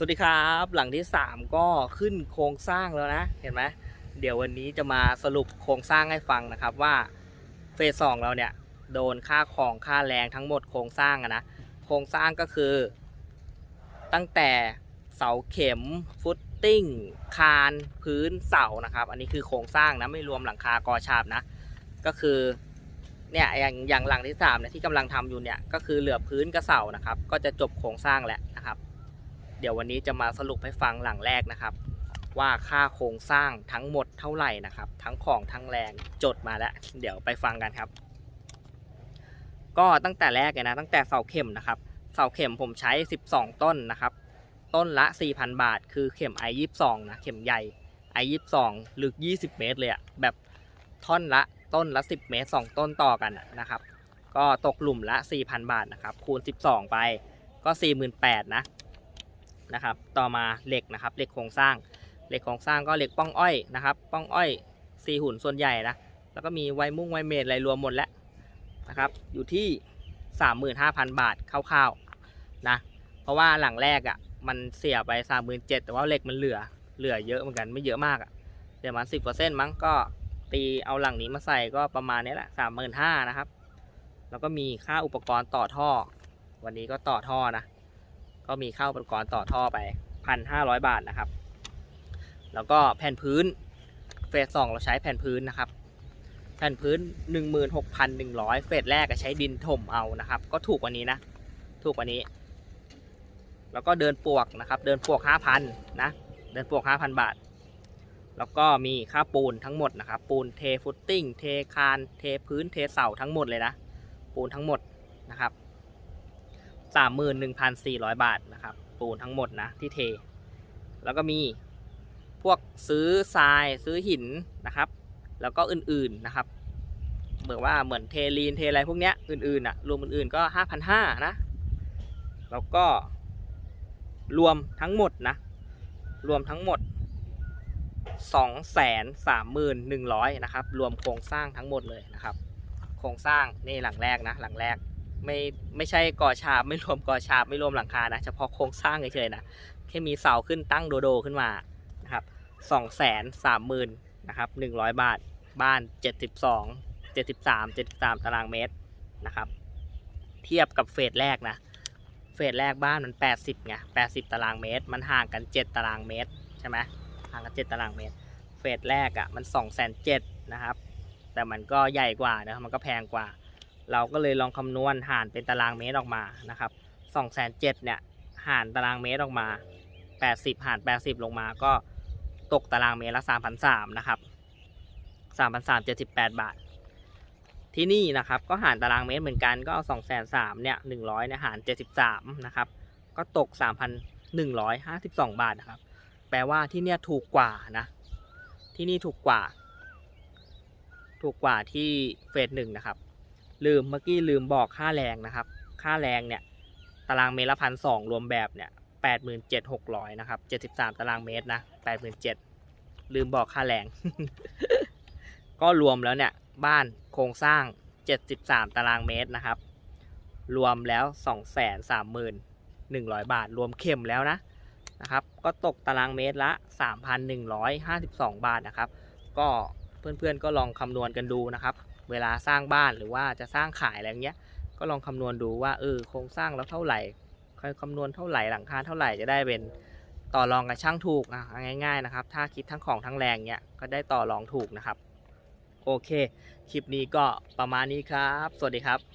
สวัสดีครับ หลังที่ 3 ก็ขึ้นโครงสร้างแล้วนะ เห็นไหมเดี๋ยววันนี้จะมาสรุปโครงสร้างให้ฟังนะครับว่าเฟสสองเราเนี่ยโดนค่าของค่าแรงทั้งหมดโครงสร้างอะนะโครงสร้างก็คือ ตั้งแต่เสาเข็มฟุตติ้ง คานพื้นเสานะครับ อันนี้คือโครงสร้างนะไม่รวมหลังคากอฉาบนะ ก็คือเนี่ยอย่างอย่างหลังที่3เนี่ยที่กำลังทำอยู่เนี่ยก็คือเหลือพื้นกระเสานะครับ ก็จะจบโครงสร้างแล้วนะครับ เดี๋ยววันนี้จะมาสรุปให้ฟังหลังแรกนะครับ ว่าค่าโครงสร้างทั้งหมดเท่าไหร่นะครับ ทั้งของทั้งแรงจดมาแล้ว เดี๋ยวไปฟังกันครับ ก็ตั้งแต่แรกเลยนะ ตั้งแต่เสาเข็มนะครับ เสาเข็มผมใช้ 12 ต้นนะครับ ต้นละ 4,000 บาท คือเข็ม i22 นะ เข็มใหญ่ i22 ลึก 20 เมตรเลยอะแบบท่อนละต้นละ 10 เมตร 2 ต้นต่อกันนะครับ ก็ตกหลุมละ 4,000 บาทนะครับ คูณ 12 ไป ก็ 48,000นะ นะครับ ต่อมาเหล็กนะครับเหล็กโครงสร้าง เหล็กโครงสร้างก็เหล็กป้องอ้อยนะครับ ป้องอ้อยซีหุ่นส่วนใหญ่นะแล้วก็มีไวมุ่งไวเมดอะไรรวมหมดแล้วนะครับอยู่ที่ 35,000 บาทคร่าวๆนะเพราะว่าหลังแรกอะ่ะมันเสียไป 37,000แต่ว่าเหล็กมันเหลือเหลือเยอะเหมือนกันไม่เยอะมากอะ่ะเดี๋ยวมัน10%มั้งก็ตีเอาหลังนี้มาใส่ก็ประมาณนี้แหละ35,000นะครับ แล้วก็มีค่าอุปกรณ์ต่อท่อ วันนี้ก็ต่อท่อนะ ก็มีค่าอุปกรณ์ต่อท่อไปพันห้าร้อยบาทนะครับ แล้วก็แผ่นพื้นเฟสสองเราใช้แผ่นพื้นนะครับ แผ่นพื้นหนึ่งหมื่นหกพันหนึ่งร้อยเฟสแรกใช้ดินถมเอานะครับ ก็ถูกกว่านี้นะ ถูกกว่านี้ แล้วก็เดินปวกนะครับ เดินปวกห้าพันนะ เดินปวกห้าพันบาท แล้วก็มีค่าปูนทั้งหมดนะครับ ปูนเทฟุตติ้ง เทคาน เทพื้น เทเสาทั้งหมดเลยนะ ปูนทั้งหมดนะครับ สามหมื่นหนึ่งพันสี่ร้อยบาทนะครับ ปูนทั้งหมดนะที่เท แล้วก็มีพวกซื้อทรายซื้อหินนะครับ แล้วก็อื่นๆนะครับเหมือนว่าเหมือนเทลีนเทอะไรพวกเนี้ยอื่นๆอะรวมอื่นๆก็ห้าพันห้านะ แล้วก็รวมทั้งหมดนะ รวมทั้งหมดสองแสนสามหมื่นหนึ่งร้อยนะครับ รวมโครงสร้างทั้งหมดเลยนะครับ โครงสร้างนี่หลังแรกนะ หลังแรก ไม่ไม่ใช่ก่อฉาบไม่รวมก่อฉาบไม่รวมหลังคานะเฉพาะโครงสร้างเฉยๆนะแค่มีเสาขึ้นตั้งโดโดขึ้นมานะครับสองแสนสามหมื่นนะครับหนึ่งร้อยบาทบ้านเจ็ดสิบสองเจ็ดสิบสามเจ็ดสิบสามตารางเมตรนะครับ เทียบกับเฟสแรกนะเฟสแรกบ้านมันแปดสิบไงแปดสิบตารางเมตร มันห่างกันเจ็ดตารางเมตรใช่ไหมห่างกันเจ็ดตารางเมตร เฟสแรกอะ่ะมันสองแสนเจ็ดนะครับ แต่มันก็ใหญ่กว่านะมันก็แพงกว่า เราก็เลยลองคำนวณหารเป็นตารางเมตรออกมานะครับ2 0 0 0เนี่ยหารตารางเมตรออกมา 80 หาร 80 ลงมาก็ตกตารางเมตรละ3,300นะครับ3,378 บาท ที่นี่นะครับก็หารตารางเมตรเหมือนกันก็เอา2 0 0 0เนี่ย100เนี่ยหาร 73นะครับก็ตก 3,152 บาทนะครับ แปลว่าที่เนี่ยถูกกว่านะ ที่นี่ถูกกว่า ถูกกว่าที่เฟสหนึ่งนะครับ ลืมเมื่อกี้ลืมบอกค่าแรงนะครับ ค่าแรงเนี่ยตารางเมตรละพันสองรวมแบบเนี่ยแปดหมื่นเจ็ดหกร้อยนะครับเจ็ดสิบสามตารางเมตรนะแปดหมื่นเจ็ดลืมบอกค่าแรง ก็รวมแล้วเนี่ยบ้านโครงสร้างเจ็ดสิบสามตารางเมตรนะครับ รวมแล้วสองแสนสามหมื่นหนึ่งร้อยบาท รวมเข็มแล้วนะนะครับ ก็ตกตารางเมตรละสามพันหนึ่งร้อยห้าสิบสองบาทนะครับ ก็เพื่อนๆก็ลองคำนวณกันดูนะครับ เวลาสร้างบ้านหรือว่าจะสร้างขายอะไรเงี้ย ก็ลองคำนวณดูว่าเออโครงสร้างแล้วเท่าไหร่ค่อยคำนวณเท่าไหร่หลังคาเท่าไหร่จะได้เป็นต่อรองกับช่างถูกนะง่าย ๆนะครับ ถ้าคิดทั้งของทั้งแรงเนี้ยก็ได้ต่อรองถูกนะครับ โอเค คลิปนี้ก็ประมาณนี้ครับ สวัสดีครับ